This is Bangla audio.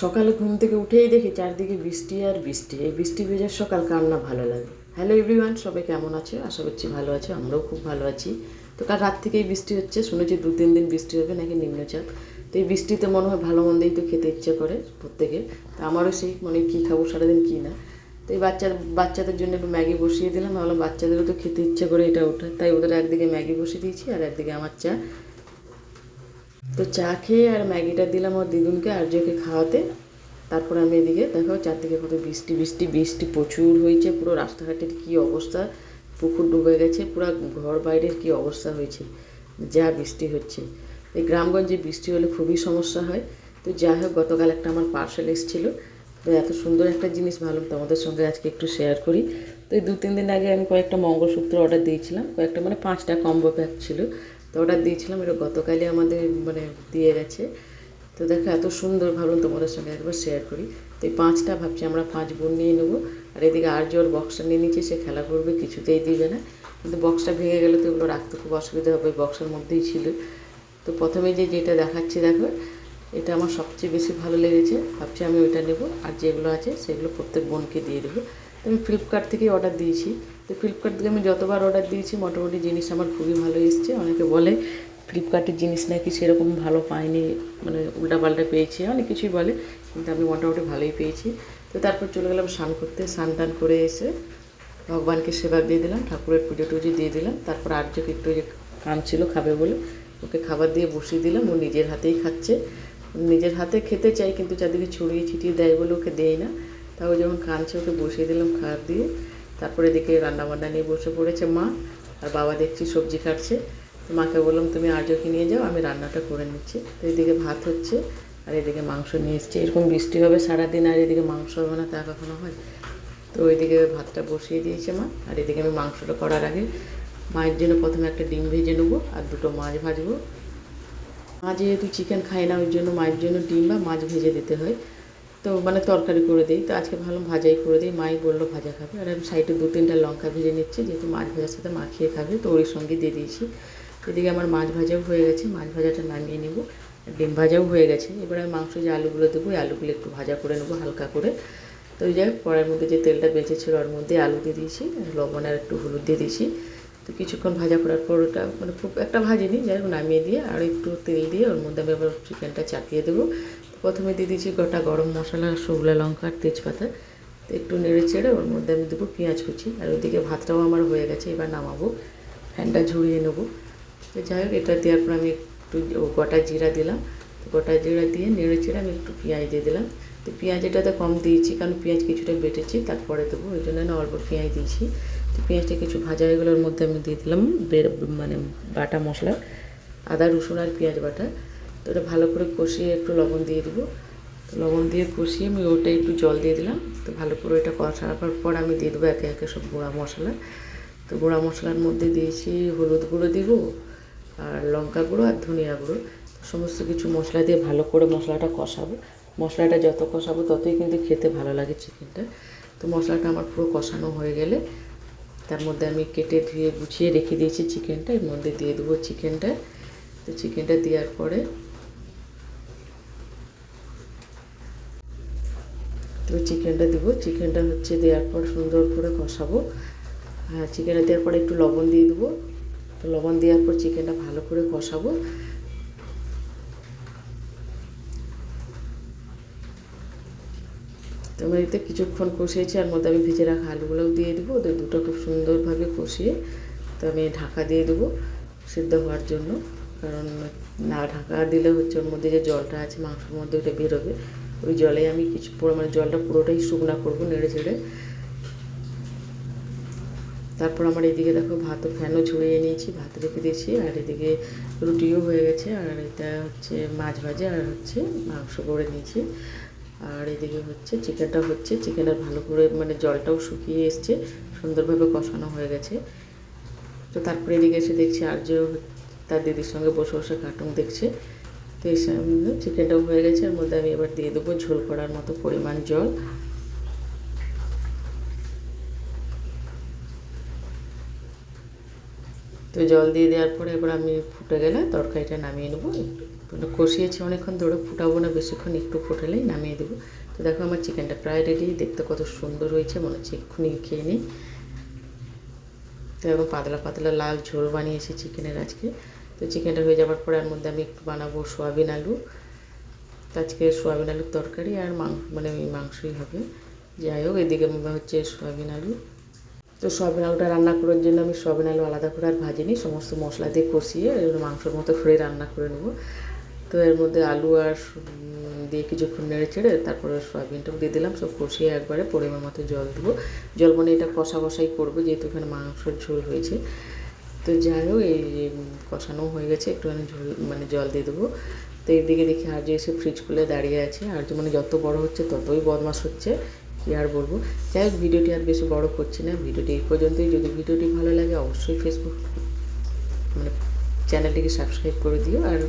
সকালে ঘুম থেকে উঠেই দেখি চারদিকে বৃষ্টি আর বৃষ্টি। এই বৃষ্টি ভেজার সকাল কার না ভালো লাগে। হ্যালো এভরিওয়ান সবাই কেমন আছে? আশা করছি ভালো আছে, আমরাও খুব ভালো আছি। তো কাল রাত থেকেই বৃষ্টি হচ্ছে, শুনেছি দু তিন দিন বৃষ্টি হবে নাকি নিম্নচাপ। তো এই বৃষ্টিতে মনে হয় ভালো মন্দেই তো খেতে ইচ্ছে করে প্রত্যেকে। তো আমারও সেই মানে কী খাব সারাদিন কী না। তো এই বাচ্চা, বাচ্চাদের জন্য একটু ম্যাগি বসিয়ে দিলাম, ভাবলাম বাচ্চাদেরও তো খেতে ইচ্ছে করে এটা ওঠা তাই ওদের একদিকে ম্যাগি বসিয়ে দিয়েছি আর একদিকে আমার চা। তো চা খেয়ে আর ম্যাগিটা দিলাম ওর দিদুনকে আর্যকে খাওয়াতে। তারপর আমি এদিকে দেখো চারদিকে কত বৃষ্টি বৃষ্টি বৃষ্টি প্রচুর হয়েছে, পুরো রাস্তাঘাটের কী অবস্থা? পুকুর ডুবে গেছে, পুরো ঘর বাইরের কী অবস্থা হয়েছে? যা বৃষ্টি হচ্ছে। এই গ্রামগঞ্জে বৃষ্টি হলে খুবই সমস্যা হয়। তো যাই হোক, গতকাল একটা আমার পার্সেল এসেছিল। তো এত সুন্দর একটা জিনিস ভাবলাম তোমাদের সঙ্গে আজকে একটু শেয়ার করি। তো এই দু তিন দিন আগে আমি কয়েকটা মঙ্গলসূত্র অর্ডার দিয়েছিলাম। কয়েকটা মানে পাঁচটা কম্বো প্যাক ছিল। তো অর্ডার দিয়েছিলাম, এটা গতকালই আমাদের মানে দিয়ে গেছে। তো দেখো, এত সুন্দর ভাবলাম তোমাদের সঙ্গে একবার শেয়ার করি। তো এই পাঁচটা ভাবছি, আমরা পাঁচ বোন নিয়ে নেব। আর এদিকে আর যে ওর বক্সটা নিয়ে নিচ্ছে, সে খেলা করবে, কিছুতেই দিবে না। কিন্তু বক্সটা ভেঙে গেলে তো ওগুলো রাখতে খুব অসুবিধা হবে বক্সের মধ্যেই ছিল। তো প্রথমে যে যেটা দেখাচ্ছি, দেখো, এটা আমার সবচেয়ে বেশি ভালো লেগেছে। ভাবছি আমি ওইটা নেব। আর যেগুলো আছে, সেগুলো প্রত্যেক বোনকে দিয়ে দেবো। তো আমি ফ্লিপকার্ট থেকেই অর্ডার দিয়েছি। তো ফ্লিপকার্ট থেকে আমি যতবার অর্ডার দিয়েছি, মোটামুটি জিনিস আমার খুবই ভালো এসছে। অনেকে বলে ফ্লিপকার্টের জিনিস নাকি সেরকম ভালো পাইনি মানে উল্টাপাল্টা পেয়েছি, অনেক কিছুই বলে, কিন্তু আমি মোটামুটি ভালোই পেয়েছি। তো তারপর চলে গেলাম স্নান করতে, স্নান টান করে এসে ভগবানকে সেবা দিয়ে দিলাম, ঠাকুরের পুজো টুজো দিয়ে দিলাম। তারপর আর্যকে একটু যে কাম ছিল, খাবে বলে ওকে খাবার দিয়ে বসিয়ে দিলাম। ও নিজের হাতেই খাচ্ছে। নিজের হাতে খেতে চাই কিন্তু চারদিকে ছড়িয়ে ছিটিয়ে দেয় বলে ওকে দেয় না। তাও যখন কাঁদছে ওকে বসিয়ে দিলাম খাবার দিয়ে। তারপরে এদিকে রান্নাবান্না নিয়ে বসে পড়েছে মা, আর বাবা দেখছি সবজি কাটছে তো মাকে বললাম, তুমি আর্যকে নিয়ে যাও, আমি রান্নাটা করে নিচ্ছি। তো এদিকে ভাত হচ্ছে, আর এদিকে মাংস নিয়ে এসছে। এরকম বৃষ্টি হবে সারাদিন, আর এদিকে মাংস হবে না, তা কখনো হয়? তো ওইদিকে ভাতটা বসিয়ে দিয়েছে মা, আর এদিকে আমি মাংসটা করার আগে মায়ের জন্য প্রথমে একটা ডিম ভেজে নেব, আর দুটো মাছ ভাজবো। মা যেহেতু চিকেন খায় না, ওই জন্য মায়ের জন্য ডিম বা মাছ ভেজে দিতে হয়। তো মানে তরকারি করে দিই। তো আজকে ভালো ভাজাই করে দিই। মাই বলল, ভাজা খাবে। আর আমি সাইডে দু তিনটা লঙ্কা ভেজে নিচ্ছি। যেহেতু মাছ ভাজার সাথে মাখিয়ে খাবে, তো ওর সঙ্গে দিয়ে দিয়েছি। এদিকে আমার মাছ ভাজাও হয়ে গেছে। মাছ ভাজাটা নামিয়ে নেব। ডিম ভাজাও হয়ে গেছে। এবার আমি মাংস যে আলুগুলো দেবো ওই আলুগুলো একটু ভাজা করে নেব হালকা করে। তো ওই যাই কড়াইয়ের মধ্যে যে তেলটা বেঁচেছিল, ওর মধ্যে আলু দিয়ে দিয়েছি। লবণ আর একটু হলুদ দিয়ে দিয়েছি। তো কিছুক্ষণ ভাজা করার পর ওটা মানে খুব একটা ভাজিনি। যাই হোক, নামিয়ে দিয়ে আর একটু তেল দিয়ে ওর মধ্যে আমি আবার চিকেনটা চাপিয়ে দেবো। প্রথমে দিয়ে দিয়েছি গোটা গরম মশলা, শুকনো লঙ্কা আর তেজপাতা। তো একটু নেড়ে চেড়ে ওর মধ্যে আমি দেবো পেঁয়াজ কুচি। আর ওইদিকে ভাতটাও আমার হয়ে গেছে, এবার নামাবো। ফ্যানটা ঝরিয়ে নেব। তো যাই হোক, এটা দেওয়ার পর আমি একটু গোটা জিরা দিলাম। তো গোটা জিরা দিয়ে নেড়ে চেড়ে আমি একটু পেঁয়াজ দিয়ে দিলাম। তো পেঁয়াজ এটাতে কম দিয়েছি, কারণ পেঁয়াজ কিছুটা বেটেছি, তারপরে দেবো। ওই জন্য না অল্প পেঁয়াজ দিয়েছি। তো পেঁয়াজটা কিছু ভাজা হয়ে গেলে ওর মধ্যে আমি দিয়ে দিলাম মানে বাটা মশলা, আদা, রসুন আর পেঁয়াজ বাটা। তো ওটা ভালো করে কষিয়ে একটু লবণ দিয়ে দেবো। তো লবণ দিয়ে কষিয়ে আমি ওটা একটু জল দিয়ে দিলাম। তো ভালো করে ওইটা কষানোর পর আমি দিয়ে দেবো একে একে সব গুঁড়া মশলা। তো গুঁড়া মশলার মধ্যে দিয়েছি হলুদ গুঁড়ো দিব আর লঙ্কা গুঁড়ো আর ধনিয়া গুঁড়ো। সমস্ত কিছু মশলা দিয়ে ভালো করে মশলাটা কষাবো। মশলাটা যত কষাবো ততই কিন্তু খেতে ভালো লাগে চিকেনটা। তো মশলাটা আমার পুরো কষানো হয়ে গেলে তার মধ্যে আমি কেটে ধুয়ে গুছিয়ে রেখে দিয়েছি চিকেনটা। এর মধ্যে দিয়ে দেবো চিকেনটা। তো চিকেনটা দেওয়ার পরে তো চিকেনটা দেবো। চিকেনটা হচ্ছে দেওয়ার পর সুন্দর করে কষাবো। হ্যাঁ চিকেনটা দেওয়ার পরে একটু লবণ দিয়ে দেবো। তো লবণ দেওয়ার পর চিকেনটা ভালো করে কষাবো। তো আমি এতে কিছুক্ষণ কষিয়েছি, আর মধ্যে আমি ভেজে রাখা আলুগুলোও দিয়ে দেবো। ওদের দুটো খুব সুন্দরভাবে কষিয়ে তো আমি ঢাকা দিয়ে দেবো সিদ্ধ হওয়ার জন্য। কারণ না ঢাকা দিলে হচ্ছে ওর মধ্যে যে জলটা আছে, মাংসের মধ্যে ওটা বেরোবে। ওই জলে আমি কিছু পুরো মানে জলটা পুরোটাই শুকনা করব নেড়ে চেড়ে। তারপর আমার এদিকে দেখো ভাতও ফ্যানও ঝরিয়ে নিয়েছি, ভাত রেখে দিয়েছি। আর এদিকে রুটিও হয়ে গেছে, আর এটা হচ্ছে মাছ ভাজা আর হচ্ছে মাংস করে নিয়েছি। আর এদিকে হচ্ছে চিকেনটা হচ্ছে চিকেনের ভালো করে মানে জলটাও শুকিয়ে এসছে, সুন্দরভাবে কষানো হয়ে গেছে। তো তারপরে এদিকে এসে দেখছি আর্য তার দিদির সঙ্গে বসে বসে কার্টুন দেখছে। তো এই সামনে চিকেনটাও হয়ে গেছে, এর মধ্যে আমি এবার দিয়ে দেবো ঝোল করার মতো পরিমাণ জল। তো জল দিয়ে দেওয়ার পরে এবার আমি ফুটে গেলে তরকারিটা নামিয়ে নেব। কষিয়েছি অনেকক্ষণ ধরে, ফুটাবো না, বেশিক্ষণ একটু ফোটালেই নামিয়ে দেবো। তো দেখো আমার চিকেনটা প্রায় রেডি দেখতে কত সুন্দর হয়েছে, মনে হচ্ছে এক্ষুনি খেয়ে নিই। তো এরকম পাতলা পাতলা লাল ঝোল বানিয়েছি চিকেনের আজকে। তো চিকেনটা হয়ে যাওয়ার পরে এর মধ্যে আমি একটু বানাবো সোয়াবিন আলু। তো আজকে সোয়াবিন আলুর তরকারি আর মাংস মানে ওই মাংসই হবে। যাই হোক, এদিকে হচ্ছে সোয়াবিন আলু। তো সোয়াবিন আলুটা রান্না করার জন্য আমি সোয়াবিন আলু আলাদা করে আর ভাজিনি সমস্ত মশলা দিয়ে কষিয়ে মাংসর মতো করে রান্না করে নেব। তো এর মধ্যে আলু আর দিয়ে কিছুক্ষণ নেড়ে চেড়ে তারপরে সয়াবিনটাও দিয়ে দিলাম, সব কষিয়ে একবারে পরিমাণ মতো জল দেবো। জল মানে এটা কষা কষাই করব, যেহেতু এখানে মাংসের ঝোল হয়েছে। তো যাই হোক, এই কষানো হয়ে গেছে, একটুখানি ঝোল মানে জল দিয়ে দেবো। তো এইদিকে দেখি আর যে এসে ফ্রিজ খুলে দাঁড়িয়ে আছে, আর যে মানে যত বড় হচ্ছে ততই বদমাস হচ্ছে, কী আর বলব। যাই হোক, ভিডিওটি আর বেশি বড় করছি না, ভিডিওটি এই পর্যন্তই। যদি ভিডিওটি ভালো লাগে, অবশ্যই ফেসবুক মানে চ্যানেলটিকে সাবস্ক্রাইব করে দিও, আর